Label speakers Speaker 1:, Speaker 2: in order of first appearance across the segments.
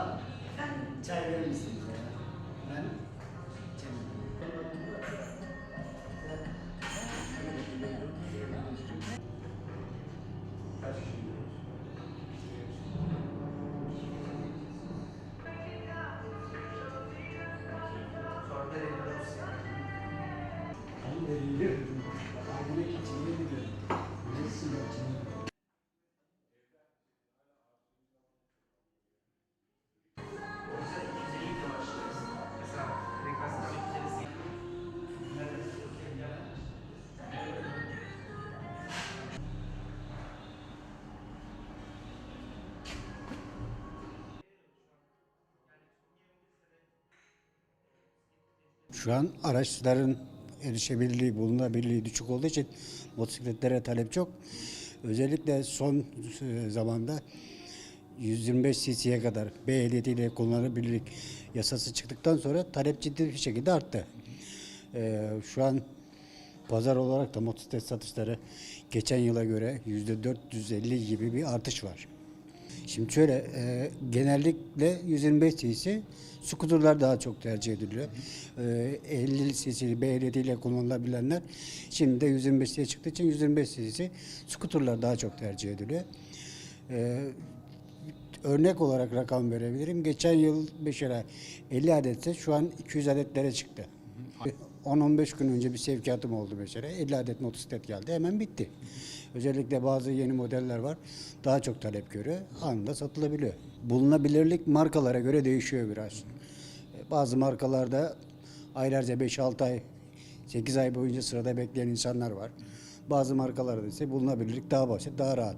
Speaker 1: 제가 한 자료를 있습니다. 난 Thank you. Şu an araçların erişebilirliği, bulunabilirliği düşük olduğu için motosikletlere talep çok. Özellikle son e, zamanda 125 cc'ye kadar B ehliyetiyle kullanılabilirlik yasası çıktıktan sonra talep ciddi bir şekilde arttı. Ee, şu an pazar olarak da motosiklet satışları geçen yıla göre %450 gibi bir artış var. Şimdi şöyle e, genellikle 125 cc skuterlar daha çok tercih ediliyor. E, 50 cc B ehliyetiyle kullanılabilenler şimdi de 125 cc çıktığı için 125 cc skuterlar daha çok tercih ediliyor. E, örnek olarak rakam verebilirim. Geçen yıl 5 lira 50 adetse şu an 200 adetlere çıktı. 10-15 gün önce bir sevkiyatım oldu mesela. 50 adet motosiklet geldi. Hemen bitti. Özellikle bazı yeni modeller var. Daha çok talep görüyor. Anında satılabiliyor. Bulunabilirlik markalara göre değişiyor biraz. E, Bazı markalarda aylarca 5-6 ay, 8 ay boyunca sırada bekleyen insanlar var. Bazı markalarda ise bulunabilirlik daha basit, daha rahat.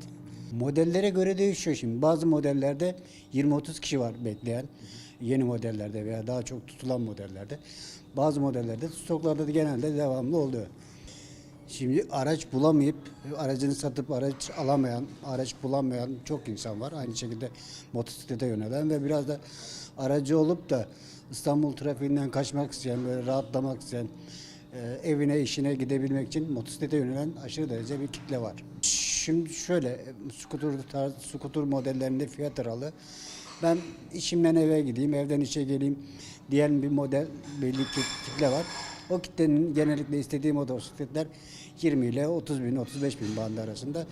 Speaker 1: Modellere göre değişiyor şimdi. Bazı modellerde 20-30 kişi var bekleyen. Yeni modellerde veya daha çok tutulan modellerde. Bazı modellerde stoklarda da genelde devamlı oluyor. Şimdi araç bulamayıp aracını satıp araç alamayan, araç bulamayan çok insan var. Aynı şekilde motosiklete yönelen ve biraz da aracı olup da İstanbul trafiğinden kaçmak isteyen, böyle rahatlamak isteyen, e, evine, işine gidebilmek için motosiklete yönelen aşırı derece bir kitle var. Şimdi şöyle, e, skuter, tarz, skuter modellerinde fiyat aralığı ben işimden eve gideyim, evden işe geleyim diyen bir model belli ki kitle var. O kitlenin genellikle istediği motosikletler 20 ile 30 bin, 35 bin bandı arasında.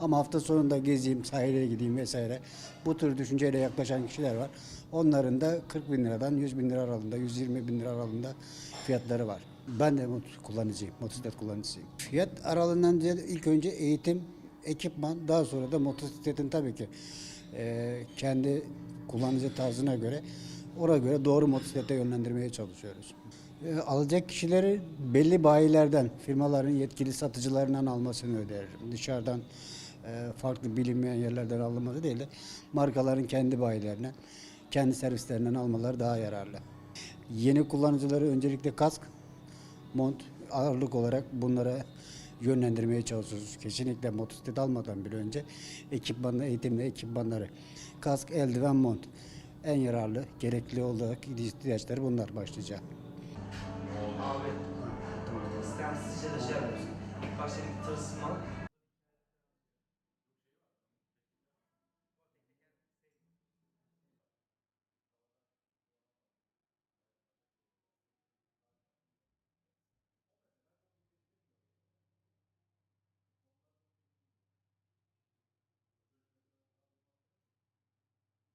Speaker 1: Ama hafta sonunda gezeyim, sahile gideyim vesaire. Bu tür düşünceyle yaklaşan kişiler var. Onların da 40 bin liradan 100 bin lira aralığında, 120 bin lira aralığında fiyatları var. Ben de mot- kullanıcıyım, motosiklet kullanıcısıyım. Fiyat aralığından ilk önce eğitim, ekipman, daha sonra da motosikletin tabii ki e, kendi kullanıcı tarzına göre ona göre doğru motosiklete yönlendirmeye çalışıyoruz. E, alacak kişileri belli bayilerden, firmaların yetkili satıcılarından almasını öneririm. Dışarıdan e, farklı bilinmeyen yerlerden alınması değil de markaların kendi bayilerine, kendi servislerinden almaları daha yararlı. Yeni kullanıcıları öncelikle kask, mont ağırlık olarak bunlara yönlendirmeye çalışıyoruz. Kesinlikle motosiklet almadan bile önce ekipmanlı eğitimle ekipmanları. Kask, eldiven, mont. En yararlı, gerekli olarak ihtiyaçları bunlar başlayacak.
Speaker 2: Abi istemsizce de şey yapıyorsun. İlk başta bir tırsınma.